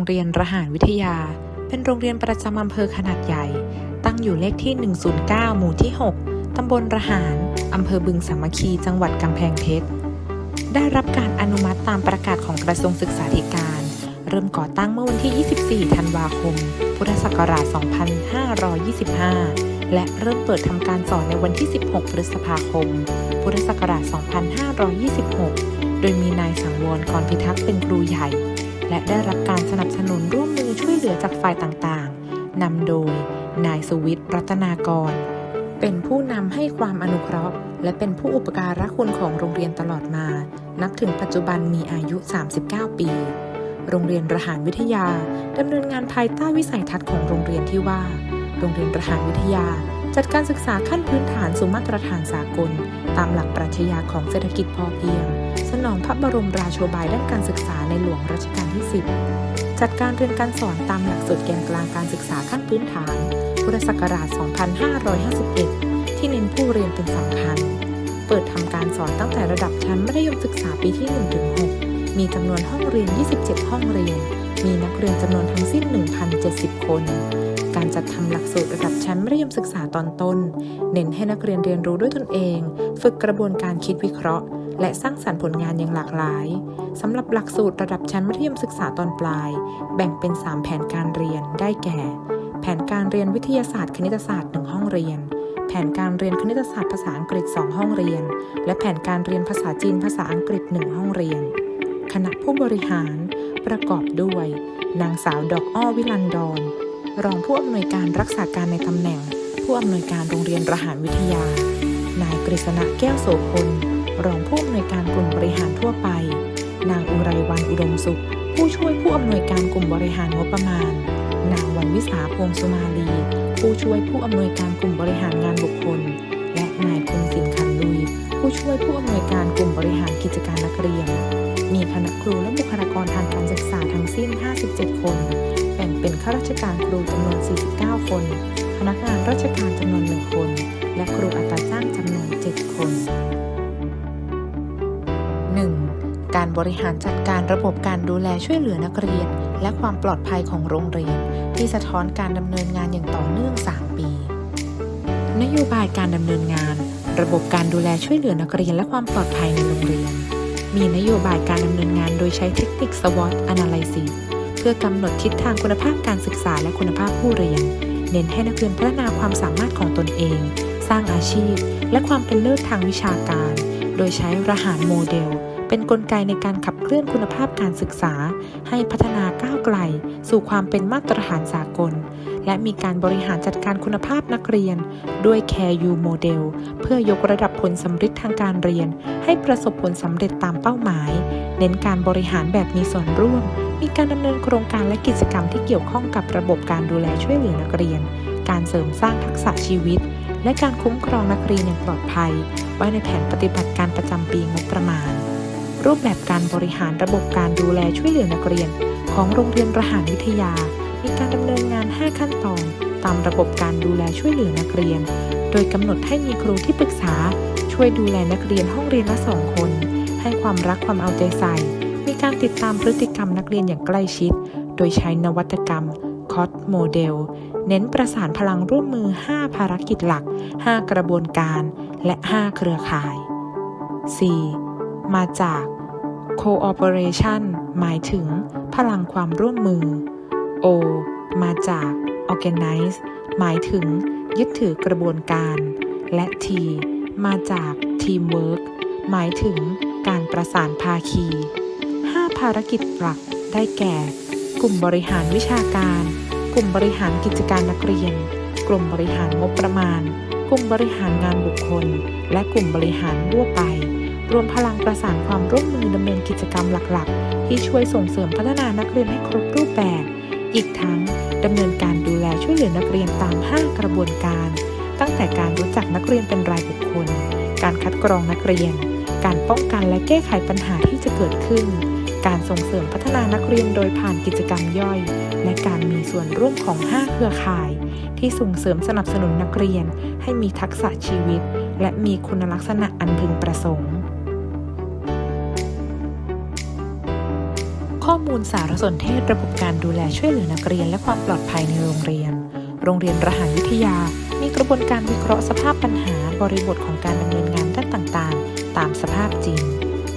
โรงเรียนระหารวิทยา เป็นโรงเรียนประจำอำเภอขนาดใหญ่ ตั้งอยู่เลขที่ 109 หมู่ที่ 6 ตำบลระหาร อำเภอบึงสามัคคี จังหวัดกำแพงเพชร ได้รับการอนุมัติตามประกาศของกระทรวงศึกษาธิการ เริ่มก่อตั้งเมื่อวันที่ 24 ธันวาคม พุทธศักราช 2525 และเริ่มเปิดทำการสอนในวันที่ 16 พฤษภาคม พุทธศักราช 2526 โดยมีนายสังวรกรพิทักษ์เป็นครูใหญ่ และได้รับการสนับสนุนร่วมมือช่วยเหลือจากฝ่ายต่างๆ นำโดย นายสุวิทย์รัตนากร เป็นผู้นำให้ความอนุเคราะห์ และเป็นผู้อุปการะคุณของโรงเรียนตลอดมา นับถึงปัจจุบันมีอายุ 39 ปี โรงเรียนระหารวิทยาดำเนินงานภายใต้วิสัยทัศน์ของโรงเรียนที่ว่า โรงเรียนระหารวิทยาจัดการศึกษาขั้นพื้นฐานสู่มาตรฐานสากล ตามหลักปรัชญาของเศรษฐกิจพอเพียง องพระบรมราโชบายด้านการศึกษาในหลวงรัชกาลที่ 10 จัดการเรียนการสอนตามหลักสูตรแกนกลางการศึกษาขั้นพื้นฐาน พุทธศักราช 2551 ที่เน้นผู้เรียนเป็นสำคัญ เปิดทำการสอนตั้งแต่ระดับชั้นมัธยมศึกษาปีที่ 1-6 มีจำนวนห้องเรียน 27 ห้องเรียน มีนักเรียนจำนวนทั้งสิ้น 1,070 คนการจัดทำหลักสูตรระดับชั้นมัธยมศึกษาตอนต้น เน้นให้นักเรียนเรียนรู้ด้วยตนเอง ฝึกกระบวนการคิดวิเคราะห์ และสร้างสรรค์ผลงานอย่างหลากหลายสำหรับหลักสูตรระดับชั้นมัธยมศึกษาตอนปลาย แบ่งเป็น 3 แผนการเรียนได้แก่ แผนการเรียนวิทยาศาสตร์คณิตศาสตร์1ห้องเรียน แผนการเรียนคณิตศาสตร์ภาษาอังกฤษ 2 ห้องเรียน และแผนการเรียนภาษาจีนภาษาอังกฤษ 1 ห้องเรียน คณะผู้บริหาร ประกอบด้วย นางสาวดอกอ้อวิลันดรรองผู้อำนวยการรักษาการในตำแหน่ง ผู้อำนวยการโรงเรียนระหารวิทยา นายกฤษณะแก้วโสพล รองผู้อำนวยการกลุ่มบริหารทั่วไป นางอุไรวันอุดมสุข ผู้ช่วยผู้อำนวยการกลุ่มบริหารงบประมาณ นางวันวิสาพงสุมาลี ผู้ช่วยผู้อำนวยการกลุ่มบริหารงานบุคคล และนายคงสินคันลุย ผู้ช่วยผู้อำนวยการกลุ่มบริหารกิจการนักเรียน มีคณะครูและบุคลากรทางการศึกษาทั้งสิ้น 57 คน แบ่งเป็นข้าราชการครูจำนวน 49 คน พนักงานราชการจำนวน 1 คน และครูอัตราจ้างจำนวน 7 คน บริหารจัดการระบบการดูแลช่วยเหลือนักเรียน และความปลอดภัยของโรงเรียน ที่สะท้อนการดำเนินงานอย่างต่อเนื่อง 3 ปี นโยบายการดำเนินงาน ระบบการดูแลช่วยเหลือนักเรียน และความปลอดภัยในโรงเรียน มีนโยบายการดำเนินงานโดยใช้เทคนิค SWOT Analysis เพื่อกำหนดทิศทางคุณภาพการศึกษาและคุณภาพผู้เรียน เน้นให้นักเรียนพัฒนาความสามารถของตนเอง สร้างอาชีพ และความเป็นเลิศทางวิชาการ โดยใช้รหัสโมเดล เป็นนกลไกในการขับเคลื่อนคุณภาพการศึกษา ให้พัฒนาก้าวไกล สู่ความเป็นมาตรฐานสากล และมีการบริหารจัดการคุณภาพนักเรียน ด้วย Care You Model เพื่อยกระดับผลสำเร็จทางการเรียน ให้ประสบผลสำเร็จตามเป้าหมาย เน้นการบริหารแบบมีส่วนร่วม มีการดำเนินโครงการและกิจกรรมที่เกี่ยวข้องกับระบบการดูแลช่วยเหลือนักเรียน การเสริมสร้างทักษะชีวิต และการคุ้มครองนักเรียนอย่างปลอดภัย ไว้ในแผนปฏิบัติการประจำปีงบประมาณ รูปแบบการบริหารระบบการดูแลช่วยเหลือนักเรียน ของโรงเรียนประหารวิทยา มีการดำเนินงาน 5 ขั้นตอน ตามระบบการดูแลช่วยเหลือนักเรียน โดยกำหนดให้มีครูที่ปรึกษา ช่วยดูแลนักเรียนห้องเรียนละสองคน ให้ความรักความเอาใจใส่ มีการติดตามพฤติกรรมนักเรียนอย่างใกล้ชิด โดยใช้นวัตกรรมคอ t โมเดลเน้นประสานพลังร่วมมือ 5 ภารกิจหลัก 5 กระบวนการ และ 5 เครือข่าย 4. มาจาก cooperation หมายถึง พลังความร่วมมือ O มาจาก organize หมายถึง ยึดถือกระบวนการ และ T มาจาก teamwork หมายถึงการประสานภาคี 5 ภารกิจหลักได้แก่ กลุ่มบริหารวิชาการ กลุ่มบริหารกิจการนักเรียน กลุ่มบริหารงบประมาณ กลุ่มบริหารงานบุคคล และกลุ่มบริหารทั่วไป รวมพลังประสานความร่วมมือดำเนินกิจกรรมหลักๆ ที่ช่วยส่งเสริมพัฒนานักเรียนให้ครบรูปแบบ อีกทั้งดำเนินการดูแลช่วยเหลือนักเรียนตาม 5 กระบวนการ ตั้งแต่การรู้จักนักเรียนเป็นรายบุคคล การคัดกรองนักเรียน การป้องกันและแก้ไขปัญหาที่จะเกิดขึ้น การส่งเสริมพัฒนานักเรียนโดยผ่านกิจกรรมย่อย และการมีส่วนร่วมของ 5 เครือข่าย ที่ส่งเสริมสนับสนุนนักเรียน ให้มีทักษะชีวิต และมีคุณลักษณะอันพึงประสงค์ ข้อมูลสารสนเทศระบบการดูแลช่วยเหลือนักเรียนและความปลอดภัยในโรงเรียน โรงเรียนรหัสวิทยา มีกระบวนการวิเคราะห์สภาพปัญหาบริบทของการดำเนินงานด้านต่างๆ ตามสภาพจริง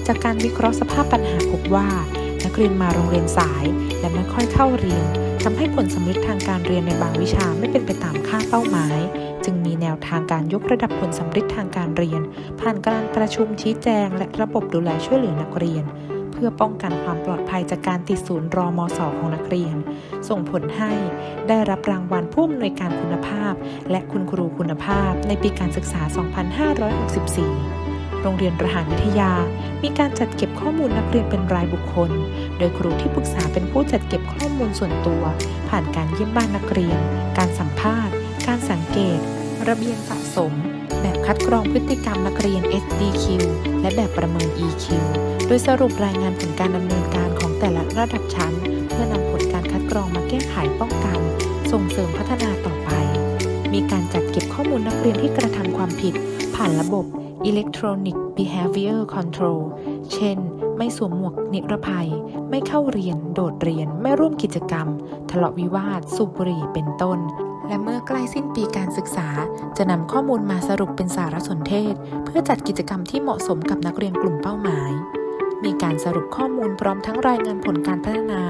จากการวิเคราะห์สภาพปัญหาพบว่า นักเรียนมาโรงเรียนสาย และไม่ค่อยเข้าเรียนทำให้ผลสำเร็จทางการเรียนในบางวิชาไม่เป็นไปตามค่าเป้าหมาย จึงมีแนวทางการยกระดับผลสำเร็จทางการเรียน ผ่านการประชุมชี้แจง และระบบดูแลช่วยเหลือนักเรียน พื่อป้องกันความปลอดภัยจากการติดศูนย์รอมศของนักเรียน ส่งผลให้ได้รับรางวัลผู้อำนวยการคุณภาพ และคุณครูคุณภาพในปีการศึกษา 2564โรงเรียนรหัสวิทยา มีการจัดเก็บข้อมูลนักเรียนเป็นรายบุคคล โดยครูที่ปรึกษาเป็นผู้จัดเก็บข้อมูลส่วนตัว ผ่านการเยี่ยมบ้านนักเรียน การสัมภาษณ์ การสังเกต ระเบียงสะสม แบบคัดกรองพฤติกรรมนักเรียน SDQ และแบบประเมิน EQ โดยสรุปรายงานผลการดำเนินการของแต่ละระดับชั้น เพื่อนำผลการคัดกรองมาแก้ไขป้องกัน ส่งเสริมพัฒนาต่อไป มีการจัดเก็บข้อมูลนักเรียนที่กระทำความผิด ผ่านระบบ Electronic Behavior Control เช่น ไม่สวมหมวกนิรภัย ไม่เข้าเรียน โดดเรียน ไม่ร่วมกิจกรรม ทะเลาะวิวาท สูบบุหรี่ เป็นต้น และเมื่อใกล้สิ้นปีการศึกษา จะนำข้อมูลมาสรุปเป็นสารสนเทศ เพื่อจัดกิจกรรมที่เหมาะสมกับนักเรียนกลุ่มเป้าหมาย มีการสรุปข้อมูลพร้อมทั้งรายงานผลการพัฒนา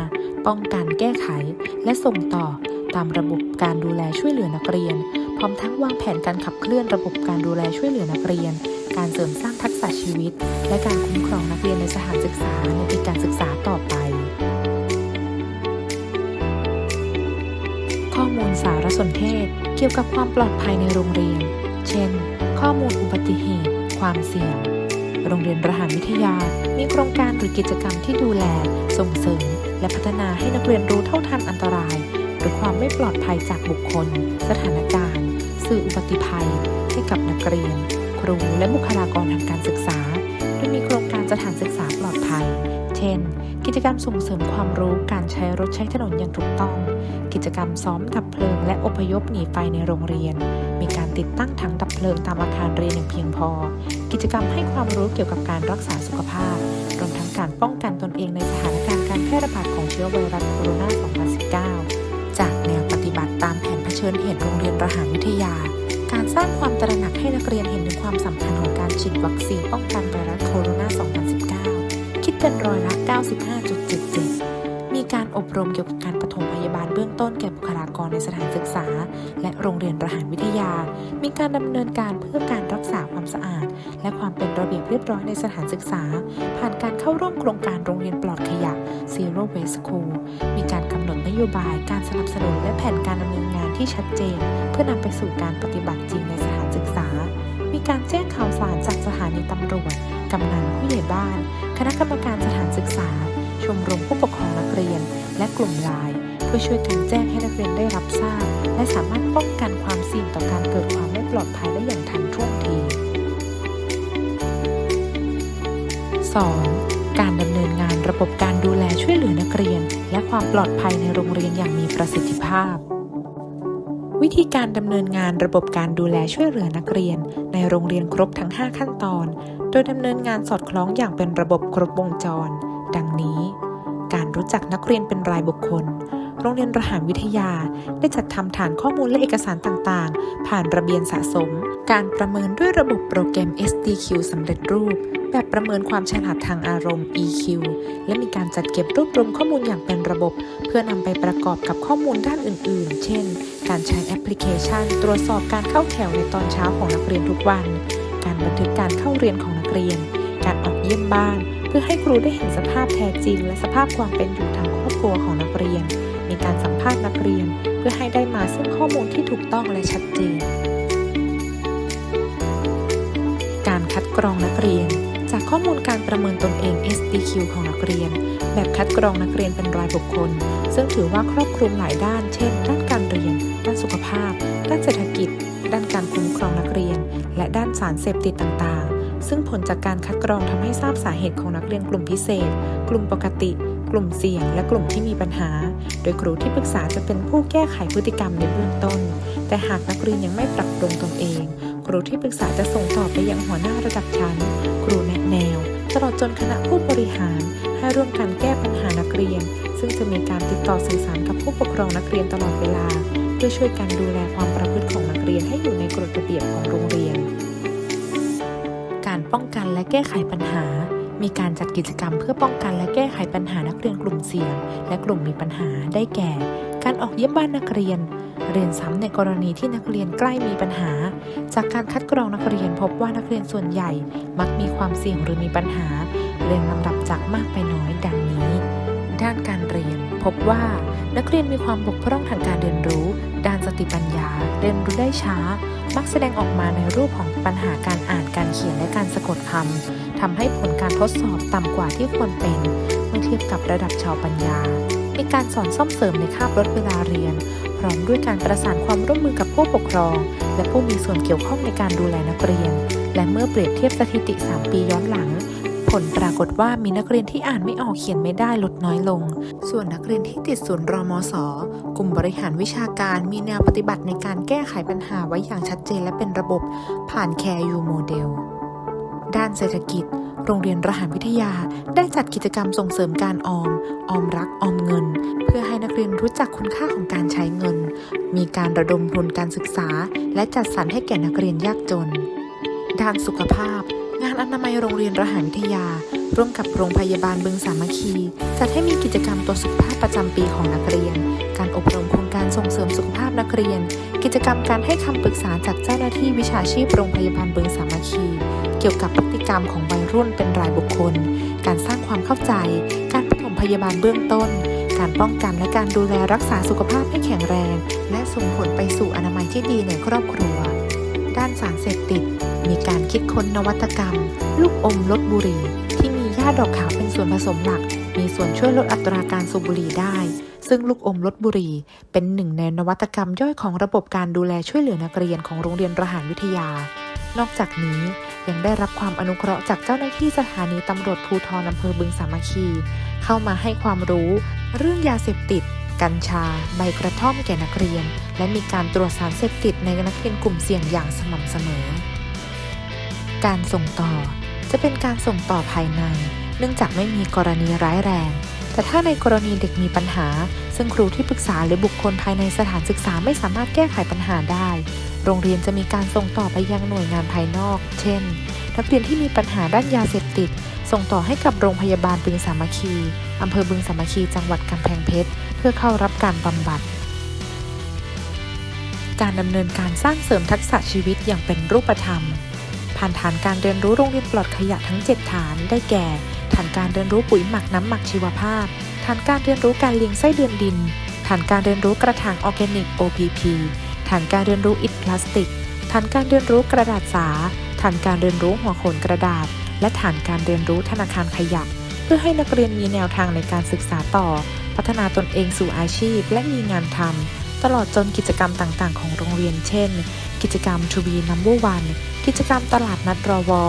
ป้องกันแก้ไข และส่งต่อ ตามระบบการดูแลช่วยเหลือนักเรียน พร้อมทั้งวางแผนการขับเคลื่อนระบบการดูแลช่วยเหลือนักเรียน การเสริมสร้างทักษะชีวิต และการคุ้มครองนักเรียนในสถานศึกษาในปีการศึกษาต่อไป ข้อมูลสารสนเทศ เกี่ยวกับความปลอดภัยในโรงเรียน เช่น ข้อมูลอุบัติเหตุ ความเสี่ยง โรงเรียนประหารวิทยา มีโครงการหรือกิจกรรมที่ดูแล ส่งเสริม และพัฒนาให้นักเรียนรู้เท่าทันอันตราย หรือความไม่ปลอดภัยจากบุคคล สถานการณ์ สื่ออุบัติภัย ให้กับนักเรียน ครูและบุคลากรทางการศึกษาโดยมีโครงการสถานศึกษา จกรรมส่งเสริมความรู้การใช้รถใช้ถนนอย่างถูกต้อง กิจกรรมซ้อมดับเพลิงและอพยพหนีไฟในโรงเรียน มีการติดตั้งถังดับเพลิงตามอาคารเรียนอย่างเพียงพอ กิจกรรมให้ความรู้เกี่ยวกับการรักษาสุขภาพ รวมทั้งการป้องกันตนเองในสถานการณ์การแพร่ระบาดของเชื้อไวรัสโคโรนา 2019 จากแนวปฏิบัติตามแผนเผชิญเหตุโรงเรียนระหัสวิทยา การสร้างความตระหนักให้นักเรียนเห็นถึงความสำคัญของการฉีดวัคซีนป้องกัน เป็นร้อยละ 95.77 มีการอบรมเกี่ยวกับการปฐมพยาบาลเบื้องต้นแก่บุคลากรในสถานศึกษา และโรงเรียนรหัสวิทยา มีการดำเนินการเพื่อการรักษาความสะอาด และความเป็นระเบียบเรียบร้อยในสถานศึกษา ผ่านการเข้าร่วมโครงการโรงเรียนปลอดขยะ Zero Waste School มีการกำหนดนโยบายการสนับสนุนและแผนการดำเนินงานที่ชัดเจน เพื่อนำไปสู่การปฏิบัติจริงในสถานศึกษา การแจ้งข่าวสารจากสถานีตำรวจ กำนันผู้ใหญ่บ้าน คณะกรรมการสถานศึกษา ชมรมผู้ปกครองนักเรียน และกลุ่มไลน์เพื่อช่วยกันแจ้งให้นักเรียนได้รับทราบ และสามารถป้องกันความเสี่ยงต่อการเกิดความไม่ปลอดภัยได้อย่างทันท่วงที 2. การดำเนินงานระบบการดูแลช่วยเหลือนักเรียน และความปลอดภัยในโรงเรียนอย่างมีประสิทธิภาพวิธีการดำเนินงานระบบการดูแลช่วยเหลือนักเรียน โรงเรียนครบทั้ง 5 ขั้นตอน โดยดำเนินงานสอดคล้องอย่างเป็นระบบครบวงจร ดังนี้ การรู้จักนักเรียนเป็นรายบุคคล โรงเรียนรหัสวิทยา ได้จัดทำฐานข้อมูลและเอกสารต่างๆ ผ่านระเบียนสะสม การประเมินด้วยระบบโปรแกรม SDQ สำเร็จรูป แบบประเมินความฉลาดทางอารมณ์ EQ และมีการจัดเก็บรวบรวมข้อมูลอย่างเป็นระบบ เพื่อนำไปประกอบกับข้อมูลด้านอื่น ๆ เช่น การใช้แอปพลิเคชัน ตรวจสอบการเข้าแถวในตอนเช้าของนักเรียนทุกวัน การบันทึกการเข้าเรียนของนักเรียน การออกเยี่ยมบ้าน เพื่อให้ครูได้เห็นสภาพแท้จริง และสภาพความเป็นอยู่ทางครอบครัวของนักเรียน การสัมภาษณ์นักเรียน เพื่อให้ได้มาซึ่งข้อมูลที่ถูกต้องและชัดเจน การคัดกรองนักเรียน จากข้อมูลการประเมินตนเอง SDQ ของนักเรียน แบบคัดกรองนักเรียนเป็นรายบุคคล ซึ่งถือว่าครอบคลุมหลายด้าน เช่น ด้านการเรียน ด้านสุขภาพ ด้านเศรษฐกิจ ด้านการคุ้มครองนักเรียน และด้านสารเสพติดต่างๆ ซึ่งผลจากการคัดกรองทำให้ทราบสาเหตุของนักเรียนกลุ่มพิเศษ กลุ่มปกติ กลุ่มเสี่ยง และกลุ่มที่มีปัญหา โดยครูที่ปรึกษาจะเป็นผู้แก้ไขพฤติกรรมในเบื้องต้น แต่หากนักเรียนยังไม่ปรับปรุงตนเอง ครูที่ปรึกษาจะส่งต่อไปยังหัวหน้าระดับชั้น ครูแนะแนว ตลอดจนคณะผู้บริหาร ให้ร่วมกันแก้ปัญหานักเรียน ซึ่งจะมีการติดต่อสื่อสารกับผู้ปกครองนักเรียนตลอดเวลา เพื่อช่วยกันดูแลความประพฤติของนักเรียนให้อยู่ในกฎระเบียบของโรงเรียน การป้องกันและแก้ไขปัญหา มีการจัดกิจกรรมเพื่อป้องกันและแก้ไขปัญหานักเรียนกลุ่มเสี่ยง และกลุ่มมีปัญหาได้แก่ การออกเยี่ยมบ้านนักเรียน เรียนซ้ำในกรณีที่นักเรียนใกล้มีปัญหา จากการคัดกรองนักเรียนพบว่านักเรียนส่วนใหญ่ มักมีความเสี่ยงหรือมีปัญหา เรียงลำดับจากมากไปน้อยดังนี้ ด้านการเรียน พบว่า นักเรียนมีความบกพร่องทางการเรียนรู้ ด้านสติปัญญา เรียนรู้ได้ช้า มักแสดงออกมาในรูปของปัญหาการอ่านการเขียนและการสะกดคำ ทำให้ผลการทดสอบต่ำกว่าที่ควรเป็นเมื่อเทียบกับระดับชาวปัญญา มีการสอนซ่อมเสริมในคาบลดเวลาเรียน พร้อมด้วยการประสานความร่วมมือกับผู้ปกครอง และผู้มีส่วนเกี่ยวข้องในการดูแลนักเรียน และเมื่อเปรียบเทียบสถิติ 3 ปีย้อนหลัง ผลปรากฏว่ามีนักเรียนที่อ่านไม่ออกเขียนไม่ได้ลดน้อยลง ส่วนนักเรียนที่ติดศูนย์รมสกลุ่มบริหารวิชาการมีแนวปฏิบัติในการแก้ไขปัญหาไว้อย่างชัดเจนและเป็นระบบผ่าน Care U Model ด้านเศรษฐกิจ โรงเรียนรหัสวิทยาได้จัดกิจกรรมส่งเสริมการออม ออมรักออมเงิน เพื่อให้นักเรียนรู้จักคุณค่าของการใช้เงิน มีการระดมทุนการศึกษา และจัดสรรให้แก่นักเรียนยากจน ด้านสุขภาพ งานอนามัยโรงเรียนรหัสวิทยา ร่วมกับโรงพยาบาลบึงสามัคคี จัดให้มีกิจกรรมตัวสุขภาพประจำปีของนักเรียน การอบรมโครงการส่งเสริมสุขภาพนักเรียน กิจกรรมการให้คำปรึกษาจากเจ้าหน้าที่วิชาชีพโรงพยาบาลบึงสามัคคี เกี่ยวกับพฤติกรรมของวัยรุ่นเป็นรายบุคคล การสร้างความเข้าใจ การปฐมพยาบาลเบื้องต้น การป้องกันและการดูแลรักษาสุขภาพให้แข็งแรง และส่งผลไปสู่อนามัยที่ดีในครอบครัว ด้านสารเสพติด มีการคิดค้นนวัตกรรม ลูกอมลดบุหรี่ ที่มีหญ้าดอกขาวเป็นส่วนผสมหลัก มีส่วนช่วยลดอัตราการสูบบุหรี่ได้ซึ่งลูกอมลดบุหรี่เป็นหนึ่งในนวัตกรรมย่อยของระบบการดูแลช่วยเหลือนักเรียนของโรงเรียนรหัสวิทยา นอกจากนี้ยังได้รับความอนุเคราะห์จากเจ้าหน้าที่สถานีตำรวจภูธรอำเภอบึงสามัคคี เข้ามาให้ความรู้ เรื่องยาเสพติด กัญชา ใบกระท่อมแก่นักเรียน และมีการตรวจสารเสพติดในนักเรียนกลุ่มเสี่ยงอย่างสม่ำเสมอ การส่งต่อจะเป็นการส่งต่อภายใน เนื่องจากไม่มีกรณีร้ายแรง แต่ถ้าในกรณีเด็กมีปัญหา ซึ่งครูที่ปรึกษาหรือบุคคลภายในสถานศึกษาไม่สามารถแก้ไขปัญหาได้ โรงเรียนจะมีการส่งต่อไปยังหน่วยงานภายนอก เช่น นักเรียนที่มีปัญหาด้านยาเสพติด ส่งต่อให้กับโรงพยาบาลบึงสามัคคีอำเภอบึงสามัคคีจังหวัดกำแพงเพชร เพื่อเข้ารับการบำบัด การดำเนินการสร้างเสริมทักษะชีวิตอย่างเป็นรูปธรรม ผ่านฐานการเรียนรู้โรงเรียนปลอดขยะทั้ง 7 ฐานได้แก่ ฐานการเรียนรู้ปุ๋ยหมักน้ำหมักชีวภาพ ฐานการเรียนรู้การเลี้ยงไส้เดือนดิน ฐานการเรียนรู้กระถางออร์แกนิก OPP ฐานการเรียนรู้อิฐพลาสติก ฐานการเรียนรู้กระดาษสา ฐานการเรียนรู้หัวโขนกระดาษ และฐานการเรียนรู้ธนาคารขยะ เพื่อให้นักเรียนมีแนวทางในการศึกษาต่อ พัฒนาตนเองสู่อาชีพ และมีงานทำตลอดจนกิจกรรมต่าง ๆ ของโรงเรียน เช่น กิจกรรม To be number one กิจกรรมตลาดนัดรอวอ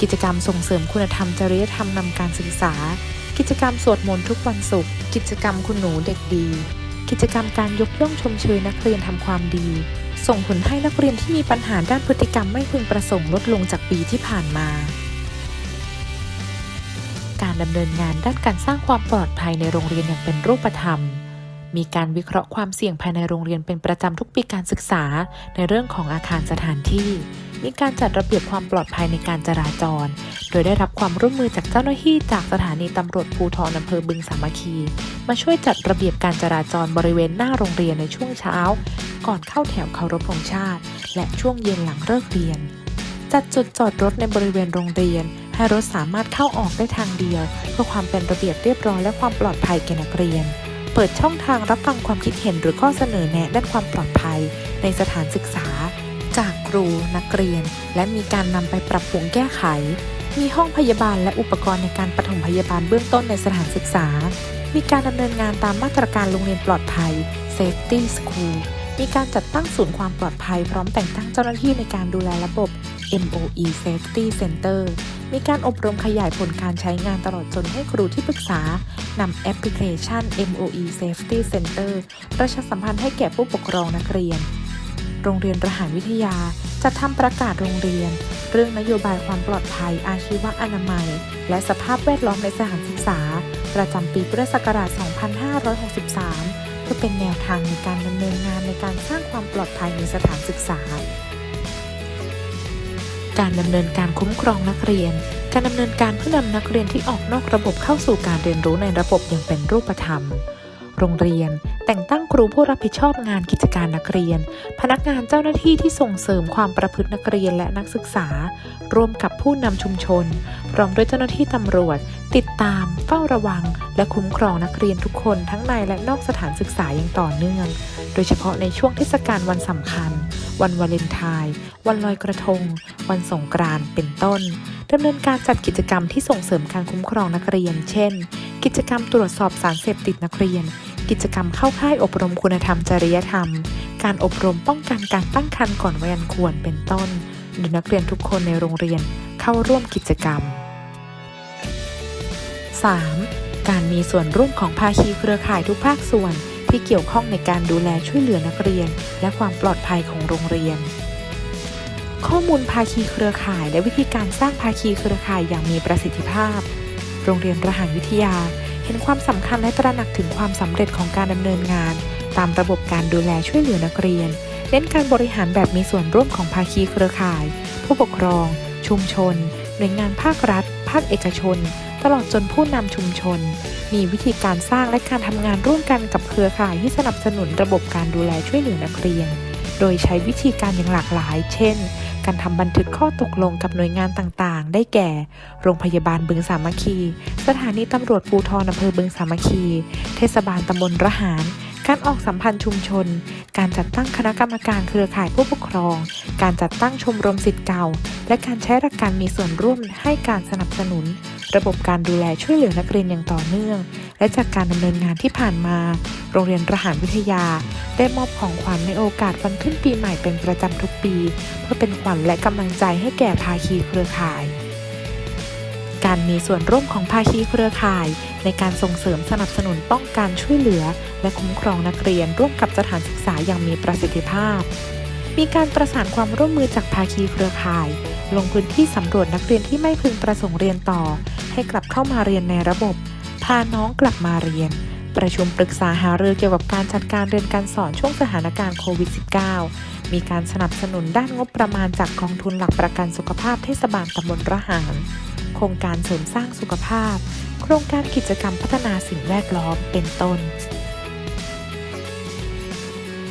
กิจกรรมส่งเสริมคุณธรรมจริยธรรมนำการศึกษา กิจกรรมสวดมนต์ทุกวันศุกร์กิจกรรมคุณหนูเด็กดี กิจกรรมการยกย่องชมเชยนักเรียนทำความดี ส่งผลให้นักเรียนที่มีปัญหาด้านพฤติกรรมไม่พึงประสงค์ลดลงจากปีที่ผ่านมา การดำเนินงานด้านการสร้างความปลอดภัยในโรงเรียนอย่างเป็นรูปธรรม มีการวิเคราะห์ความเสี่ยงภายในโรงเรียนเป็นประจำทุกปีการศึกษา ในเรื่องของอาคารสถานที่ มีการจัดระเบียบความปลอดภัยในการจราจร โดยได้รับความร่วมมือจากเจ้าหน้าที่จากสถานีตำรวจภูธรอำเภอบึงสามัคคี มาช่วยจัดระเบียบการจราจรบริเวณหน้าโรงเรียนในช่วงเช้า ก่อนเข้าแถวเคารพธงชาติ และช่วงเย็นหลังเลิกเรียน จัดจุดจอดรถในบริเวณโรงเรียนให้รถสามารถเข้าออกได้ทางเดียว เพื่อความเป็นระเบียบเรียบร้อยและความปลอดภัยแก่นักเรียน เปิดช่องทางรับฟังความคิดเห็นหรือข้อเสนอแนะด้านความปลอดภัย ในสถานศึกษา จากครูนักเรียน และมีการนำไปปรับปรุงแก้ไข มีห้องพยาบาลและอุปกรณ์ในการปฐมพยาบาลเบื้องต้นในสถานศึกษา มีการดำเนินงานตามมาตรการโรงเรียนปลอดภัย Safety School มีการจัดตั้งศูนย์ความปลอดภัยพร้อมแต่งตั้งเจ้าหน้าที่ในการดูแลระบบ MOE Safety Center มีการอบรมขยายผลการใช้งานตลอดจนให้ครูที่ปรึกษานำแอปพลิเคชัน MOE Safety Center ประชาสัมพันธ์ให้แก่ผู้ปกครองนักเรียน โรงเรียนรหัสวิทยาจะทำประกาศโรงเรียน เรื่องนโยบายความปลอดภัย อาชีวะอนามัย และสภาพแวดล้อมในสถานศึกษา ประจำปีพุทธศักราช 2563 เพื่อเป็นแนวทางในการดำเนินงานในการสร้างความปลอดภัยในสถานศึกษา การดำเนินการคุ้มครองนักเรียน การดำเนินการเพื่อนำนักเรียนที่ออกนอกระบบเข้าสู่การเรียนรู้ในระบบอย่างเป็นรูปธรรม โรงเรียน แต่งตั้งครูผู้รับผิดชอบงานกิจการนักเรียน พนักงานเจ้าหน้าที่ที่ส่งเสริมความประพฤตินักเรียนและนักศึกษา ร่วมกับผู้นำชุมชน พร้อมด้วยเจ้าหน้าที่ตำรวจ ติดตาม เฝ้าระวัง และคุ้มครองนักเรียนทุกคนทั้งในและนอกสถานศึกษาอย่างต่อเนื่อง โดยเฉพาะในช่วงเทศกาลวันสำคัญ วันวาเลนไทน์ วันลอยกระทง วันสงกรานต์เป็นต้นดำเนินการจัดกิจกรรมที่ส่งเสริมการคุ้มครองนักเรียน เช่น กิจกรรมตรวจสอบสารเสพติดนักเรียน กิจกรรมเข้าค่ายอบรมคุณธรรมจริยธรรม การอบรมป้องกันการตั้งครรภ์ก่อนวัยอันควรเป็นต้นโดยนักเรียนทุกคนในโรงเรียนเข้าร่วมกิจกรรม 3. การมีส่วนร่วมของภาคีเครือข่ายทุกภาคส่วน ที่เกี่ยวข้องในการดูแลช่วยเหลือนักเรียน และความปลอดภัยของโรงเรียน ข้อมูลภาคีเครือข่ายและวิธีการสร้างภาคีเครือข่ายอย่างมีประสิทธิภาพ โรงเรียนระหัสวิทยา เห็นความสำคัญและตระหนักถึงความสำเร็จของการดำเนินงาน ตามระบบการดูแลช่วยเหลือนักเรียน เน้นการบริหารแบบมีส่วนร่วมของภาคีเครือข่าย ผู้ปกครอง ชุมชน หน่วยงานภาครัฐ ภาคเอกชน ตลอดจนผู้นำชุมชน มีวิธีการสร้างและการทำงานร่วมกันกับเครือข่ายที่สนับสนุนระบบการดูแลช่วยเหลือนักเรียน โดยใช้วิธีการอย่างหลากหลาย เช่น การทำบันทึกข้อตกลงกับหน่วยงานต่างๆ ได้แก่ โรงพยาบาลบึงสามัคคี สถานีตำรวจภูธรอำเภอบึงสามัคคี เทศบาลตำบลระหารการออกสัมพันธ์ชุมชน การจัดตั้งคณะกรรมการเครือข่ายผู้ปกครอง การจัดตั้งชมรมสิทธิ์เก่า และการใช้หลักการมีส่วนร่วมให้การสนับสนุน ระบบการดูแลช่วยเหลือนักเรียนอย่างต่อเนื่อง และจากการดำเนินงานที่ผ่านมา โรงเรียนระหารวิทยา ได้มอบของขวัญในโอกาสวันขึ้นปีใหม่เป็นประจำทุกปี เพื่อเป็นขวัญและกำลังใจให้แก่ภาคีเครือข่าย การมีส่วนร่วมของภาคีเครือข่าย ในการส่งเสริมสนับสนุนป้องกันช่วยเหลือ และคุ้มครองนักเรียนร่วมกับสถานศึกษาอย่างมีประสิทธิภาพ มีการประสานความร่วมมือจากภาคีเครือข่าย ลงพื้นที่สำรวจนักเรียนที่ไม่พึงประสงค์เรียนต่อ ให้กลับเข้ามาเรียนในระบบ พาน้องกลับมาเรียน ประชุมปรึกษาหารือเกี่ยวกับการจัดการเรียนการสอนช่วงสถานการณ์โควิด -19 มีการสนับสนุนด้านงบประมาณจากกองทุนหลักประกันสุขภาพเทศบาลตำบลระหาร โครงการเสริมสร้างสุขภาพ โครงการกิจกรรมพัฒนาสิ่งแวดล้อมเป็นต้น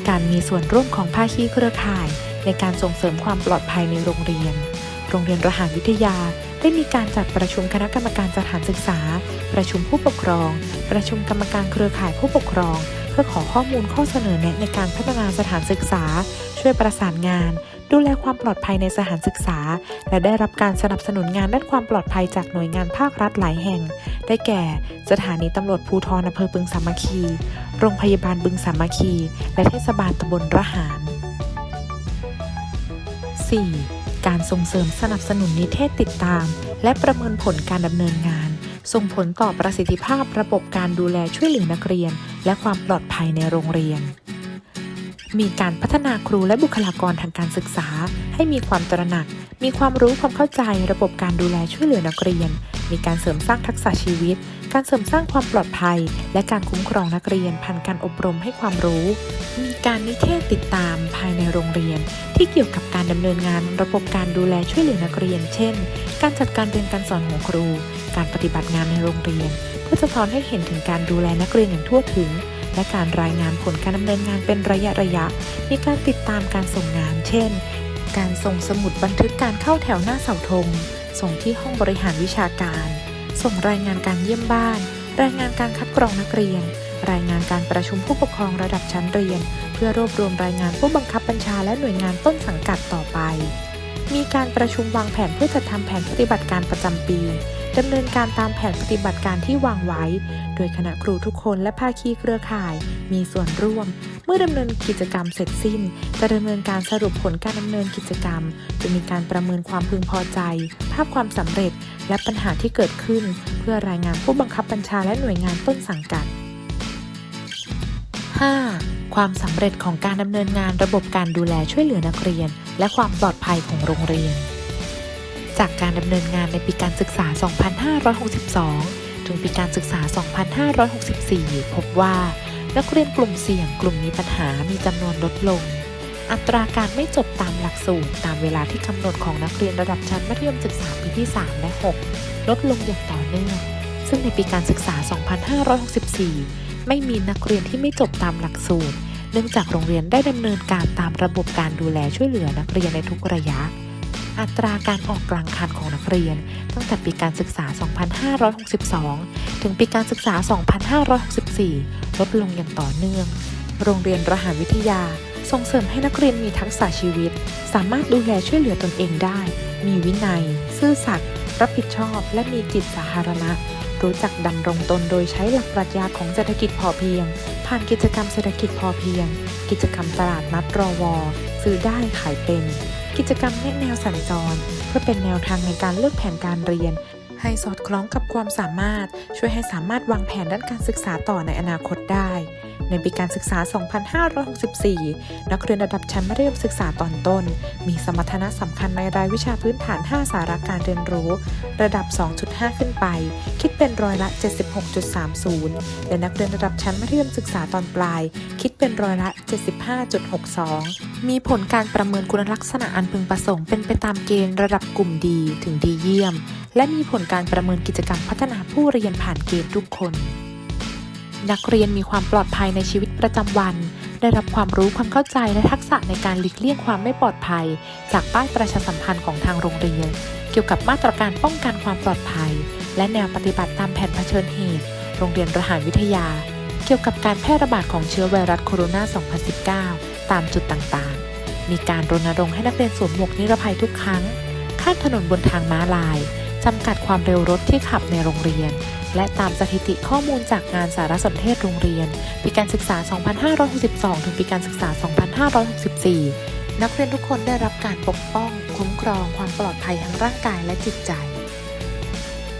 การมีส่วนร่วมของภาคีเครือข่าย ในการส่งเสริมความปลอดภัยในโรงเรียน โรงเรียนระหารวิทยา ได้มีการจัดประชุมคณะกรรมการสถานศึกษา ประชุมผู้ปกครอง ประชุมกรรมการเครือข่ายผู้ปกครอง เพื่อขอข้อมูลข้อเสนอแนะในการพัฒนาสถานศึกษา ช่วยประสานงาน ดูแลความปลอดภัยในสถานศึกษา และได้รับการสนับสนุนงานด้านความปลอดภัยจากหน่วยงานภาครัฐหลายแห่ง ได้แก่ สถานีตำรวจภูธรอำเภอบึงสามัคคี โรงพยาบาลบึงสามัคคี และเทศบาลตำบลระหาร 4. การส่งเสริมสนับสนุนนิเทศติดตาม และประเมินผลการดำเนินงาน ส่งผลต่อประสิทธิภาพระบบการดูแลช่วยเหลือนักเรียน และความปลอดภัยในโรงเรียน มีการพัฒนาครูและบุคลากรทางการศึกษา ให้มีความตระหนัก มีความรู้ความเข้าใจระบบการดูแลช่วยเหลือนักเรียน มีการเสริมสร้างทักษะชีวิต การเสริมสร้างความปลอดภัย และการคุ้มครองนักเรียนผ่านการอบรมให้ความรู้ มีการนิเทศติดตามภายในโรงเรียน ที่เกี่ยวกับการดำเนินงาน ระบบการดูแลช่วยเหลือนักเรียน เช่น การจัดการเรียนการสอนของครู การปฏิบัติงานในโรงเรียน เพื่อสะท้อนให้เห็นถึงการดูแลนักเรียนอย่างทั่วถึง และการรายงานผลการดำเนินงานเป็นระยะระยะ มีการติดตามการส่งงาน เช่น การส่งสมุดบันทึกการเข้าแถวหน้าเสาธง ส่งที่ห้องบริหารวิชาการ ส่งรายงานการเยี่ยมบ้าน รายงานการคัดกรองนักเรียน รายงานการประชุมผู้ปกครองระดับชั้นเรียน เพื่อรวบรวมรายงานผู้บังคับบัญชาและหน่วยงานต้นสังกัดต่อไป มีการประชุมวางแผนเพื่อจัดทำแผนปฏิบัติการประจำปี ดำเนินการตามแผนปฏิบัติการที่วางไว้ โดยคณะครูทุกคนและภาคีเครือข่าย มีส่วนร่วม เมื่อดำเนินกิจกรรมเสร็จสิ้น จะดำเนินการสรุปผลการดำเนินกิจกรรมโดยมีการประเมินความพึงพอใจ ภาพความสำเร็จ และปัญหาที่เกิดขึ้น เพื่อรายงานผู้บังคับบัญชาและหน่วยงานต้นสังกัด 5. ความสำเร็จของการดำเนินงานระบบการดูแลช่วยเหลือนักเรียน และความปลอดภัยของโรงเรียน จากการดำเนินงานในปีการศึกษา 2562 ถึงปีการศึกษา 2564 พบว่า นักเรียนกลุ่มเสี่ยงกลุ่มมีปัญหามีจำนวนลดลง อัตราการไม่จบตามหลักสูตร ตามเวลาที่กำหนดของนักเรียนระดับชั้นมัธยมศึกษาปีที่ 3 และ 6 ลดลงอย่างต่อเนื่อง ซึ่งในปีการศึกษา 2564 ไม่มีนักเรียนที่ไม่จบตามหลักสูตร เนื่องจากโรงเรียนได้ดำเนินการตามระบบการดูแลช่วยเหลือนักเรียนในทุกระยะ อัตราการออกกลางคันของนักเรียน ตั้งแต่ปีการศึกษา 2562 ถึงปีการศึกษา 2564 ลดลงอย่างต่อเนื่อง โรงเรียนรหาวิทยา ส่งเสริมให้นักเรียนมีทักษะชีวิต สามารถดูแลช่วยเหลือตนเองได้ มีวินัย ซื่อสัตย์รับผิดชอบ และมีจิตสาธารณะ รู้จักดำรงตนโดยใช้หลักปรัชญาของเศรษฐกิจพอเพียง ผ่านกิจกรรมเศรษฐกิจพอเพียง กิจกรรมตลาดนัดรอวอซื้อได้ขายเป็น กิจกรรมแนะแนวสัญจร เพื่อเป็นแนวทางในการเลือกแผนการเรียน ให้สอดคล้องกับความสามารถ ช่วยให้สามารถวางแผนด้านการศึกษาต่อในอนาคตได้ ในปีการศึกษา 2564 นักเรียนระดับชั้นมัธยมศึกษาตอนต้น มีสมรรถนะสำคัญในรายวิชาพื้นฐาน 5 สาระการเรียนรู้ ระดับ 2.5 ขึ้นไป คิดเป็นร้อยละ 76.30 และนักเรียนระดับชั้นมัธยมศึกษาตอนปลาย คิดเป็นร้อยละ 75.62 มีผลการประเมินคุณลักษณะอันพึงประสงค์เป็นไปตามเกณฑ์ระดับกลุ่มดีถึงดีเยี่ยม และมีผลการประเมินกิจกรรมพัฒนาผู้เรียนผ่านเกณฑ์ทุกคน นักเรียนมีความปลอดภัยในชีวิตประจำวัน ได้รับความรู้ความเข้าใจและทักษะในการหลีกเลี่ยงความไม่ปลอดภัย จากป้ายประชาสัมพันธ์ของทางโรงเรียน เกี่ยวกับมาตรการป้องกันความปลอดภัย และแนวปฏิบัติตามแผนเผชิญเหตุ โรงเรียนรหารวิทยา เกี่ยวกับการแพร่ระบาดของเชื้อไวรัสโคโรนา 2019 ตามจุดต่างๆ มีการรณรงค์ให้นักเรียนสวมหมวกนิรภัยทุกครั้ง ข้ามถนนบนทางม้าลาย จำกัดความเร็วรถที่ขับในโรงเรียน และตามสถิติข้อมูลจากงานสารสนเทศโรงเรียน ปีการศึกษา 2562 ถึงปีการศึกษา 2564 นักเรียนทุกคนได้รับการปกป้อง คุ้มครอง ความปลอดภัยทั้งร่างกายและจิตใจ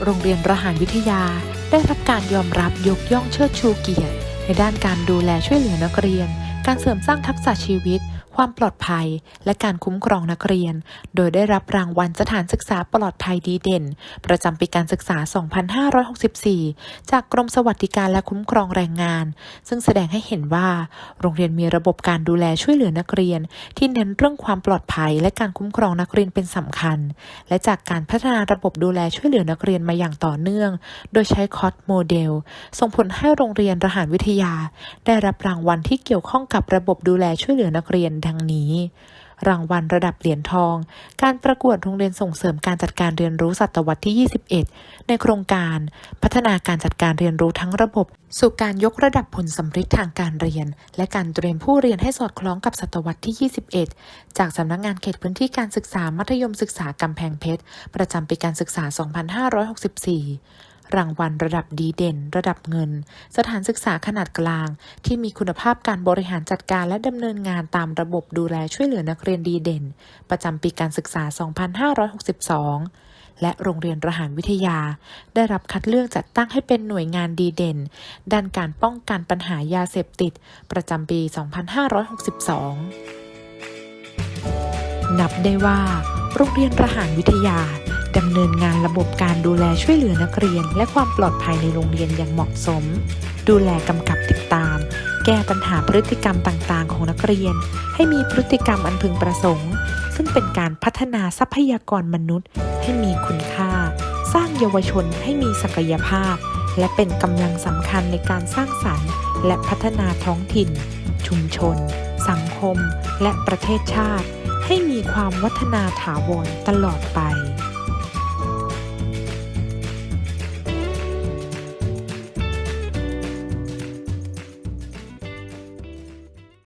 โรงเรียนรหารวิทยาได้รับการยอมรับยกย่องเชิดชูเกียรติ ในด้านการดูแลช่วยเหลือนักเรียน การเสริมสร้างทักษะชีวิต ความปลอดภัย และการคุ้มครองนักเรียน โดยได้รับรางวัลสถานศึกษาปลอดภัยดีเด่น ประจำปีการศึกษา 2564 จากกรมสวัสดิการและคุ้มครองแรงงาน ซึ่งแสดงให้เห็นว่า โรงเรียนมีระบบการดูแลช่วยเหลือนักเรียน ที่เน้นเรื่องความปลอดภัย และการคุ้มครองนักเรียนเป็นสำคัญ และจากการพัฒนาระบบดูแลช่วยเหลือนักเรียนมาอย่างต่อเนื่อง โดยใช้คอร์สโมเดล ส่งผลให้โรงเรียนรหารวิทยา ได้รับรางวัลที่เกี่ยวข้องกับระบบดูแลช่วยเหลือนักเรียนดังนี้ รางวัลระดับเหรียญทอง การประกวดโรงเรียนส่งเสริมการจัดการเรียนรู้ศตวรรษที่ 21 ในโครงการพัฒนาการจัดการเรียนรู้ทั้งระบบ สู่การยกระดับผลสำฤทธิ์ทางการเรียน และการเตรียมผู้เรียนให้สอดคล้องกับศตวรรษที่ 21 จากสำนักงานเขตพื้นที่การศึกษามัธยมศึกษากำแพงเพชร ประจำปีการศึกษา 2564 รางวัลระดับดีเด่น ระดับเงิน สถานศึกษาขนาดกลาง ที่มีคุณภาพการบริหารจัดการและดำเนินงานตามระบบดูแลช่วยเหลือนักเรียนดีเด่น ประจำปีการศึกษา 2562 และโรงเรียนรหารวิทยา ได้รับคัดเลือกจัดตั้งให้เป็นหน่วยงานดีเด่น ด้านการป้องกันปัญหายาเสพติด ประจำปี 2562 นับได้ว่า โรงเรียนรหารวิทยา ดำเนินงานระบบการดูแลช่วยเหลือนักเรียน และความปลอดภัยในโรงเรียนอย่างเหมาะสม ดูแลกำกับติดตาม แก้ปัญหาพฤติกรรมต่างๆ ของนักเรียน ให้มีพฤติกรรมอันพึงประสงค์ ซึ่งเป็นการพัฒนาทรัพยากรมนุษย์ ให้มีคุณค่า สร้างเยาวชนให้มีศักยภาพ และเป็นกำลังสำคัญในการสร้างสรรค์ และพัฒนาท้องถิ่น ชุมชน สังคม และประเทศชาติให้มีความวัฒนาถาวรตลอดไป